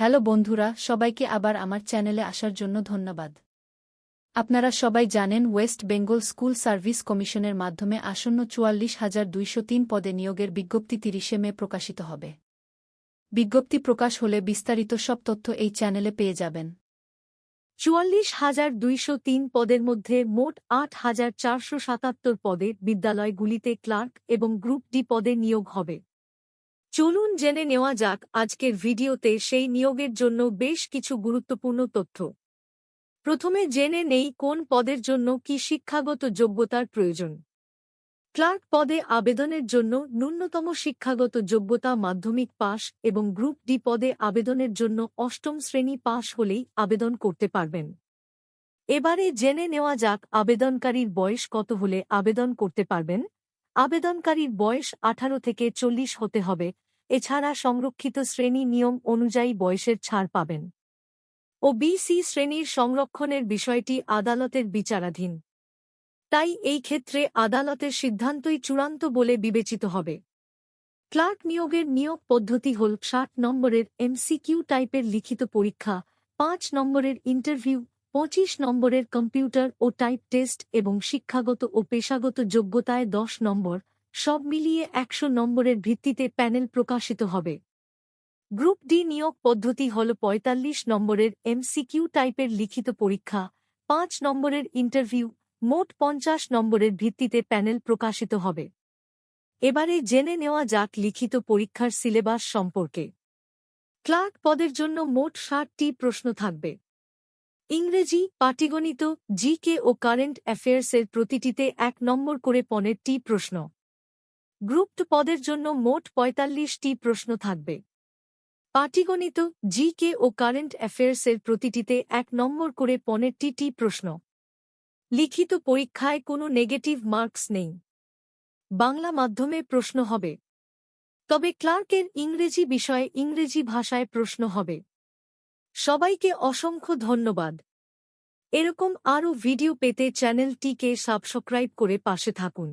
Hello বন্ধুরা, সবাইকে আবার আমার চ্যানেলে আসার জন্য ধন্যবাদ। আপনারা সবাই জানেন ওয়েস্ট বেঙ্গল স্কুল সার্ভিস কমিশনের মাধ্যমে আসন্ন চুয়াল্লিশ হাজার দুইশো তিন পদে নিয়োগের বিজ্ঞপ্তি তিরিশে মে প্রকাশিত হবে। বিজ্ঞপ্তি প্রকাশ হলে বিস্তারিত সব তথ্য এই চ্যানেলে পেয়ে যাবেন। চুয়াল্লিশ হাজার দুইশো তিন পদের মধ্যে মোট আট হাজার চারশো সাতাত্তর পদে বিদ্যালয়গুলিতে ক্লার্ক এবং গ্রুপ ডি পদে নিয়োগ হবে। চলুন জেনে নেওয়া যাক আজকের ভিডিওতে সেই নিয়োগের জন্য বেশ কিছু গুরুত্বপূর্ণ তথ্য। প্রথমে জেনে নেই কোন পদের জন্য কি শিক্ষাগত যোগ্যতার প্রয়োজন। ক্লার্ক পদে আবেদনের জন্য ন্যূনতম শিক্ষাগত যোগ্যতা মাধ্যমিক পাশ এবং গ্রুপ ডি পদে আবেদনের জন্য অষ্টম শ্রেণি পাশ হলেই আবেদন করতে পারবেন। এবারে জেনে নেওয়া যাক আবেদনকারীর বয়স কত হলে আবেদন করতে পারবেন। আবেদনকারীর বয়স আঠারো থেকে চল্লিশ হতে হবে। এছাড়া সংরক্ষিত শ্রেণি নিয়ম অনুযায়ী বয়সের ছাড় পাবেন। ও বিসি শ্রেণির সংরক্ষণের বিষয়টি আদালতের বিচারাধীন। তাই এই ক্ষেত্রে আদালতের সিদ্ধান্তই চূড়ান্ত বলে বিবেচিত হবে। ক্লার্ক নিয়োগের নিয়োগ পদ্ধতি হল ষাট নম্বরের এমসিকিউ টাইপের লিখিত পরীক্ষা, পাঁচ নম্বরের ইন্টারভিউ পঁচিশ নম্বরের কম্পিউটার ও টাইপ টেস্ট এবং শিক্ষাগত ও পেশাগত যোগ্যতায় দশ নম্বর, সব মিলিয়ে একশো নম্বরের ভিত্তিতে প্যানেল প্রকাশিত হবে। গ্রুপ ডি নিয়োগ পদ্ধতি হল পঁয়তাল্লিশ নম্বরের এমসিকিউ টাইপের লিখিত পরীক্ষা, পাঁচ নম্বরের ইন্টারভিউ, মোট পঞ্চাশ নম্বরের ভিত্তিতে প্যানেল প্রকাশিত হবে। এবারে জেনে নেওয়া যাক লিখিত পরীক্ষার সিলেবাস সম্পর্কে। ক্লার্ক পদের জন্য মোট ষাটটি প্রশ্ন থাকবে। ইংরেজি পাটিগণিত জিকে ও কারেন্ট অ্যাফেয়ার্সের প্রতিটিতে এক নম্বর করে পনেরটি প্রশ্ন। গ্রুপ টু পদের জন্য মোট পঁয়তাল্লিশটি প্রশ্ন থাকবে। পাটিগণিত জিকে ও কারেন্ট অ্যাফেয়ার্সের প্রতিটিতে এক নম্বর করে পনেরটি টি প্রশ্ন। লিখিত পরীক্ষায় কোনো নেগেটিভ মার্কস নেই। বাংলা মাধ্যমে প্রশ্ন হবে। তবে ক্লার্কের ইংরেজি বিষয়ে ইংরেজি ভাষায় প্রশ্ন হবে। সবাইকে অসংখ্য ধন্যবাদ। এরকম আরও ভিডিও পেতে চ্যানেলটিকে সাবস্ক্রাইব করে পাশে থাকুন।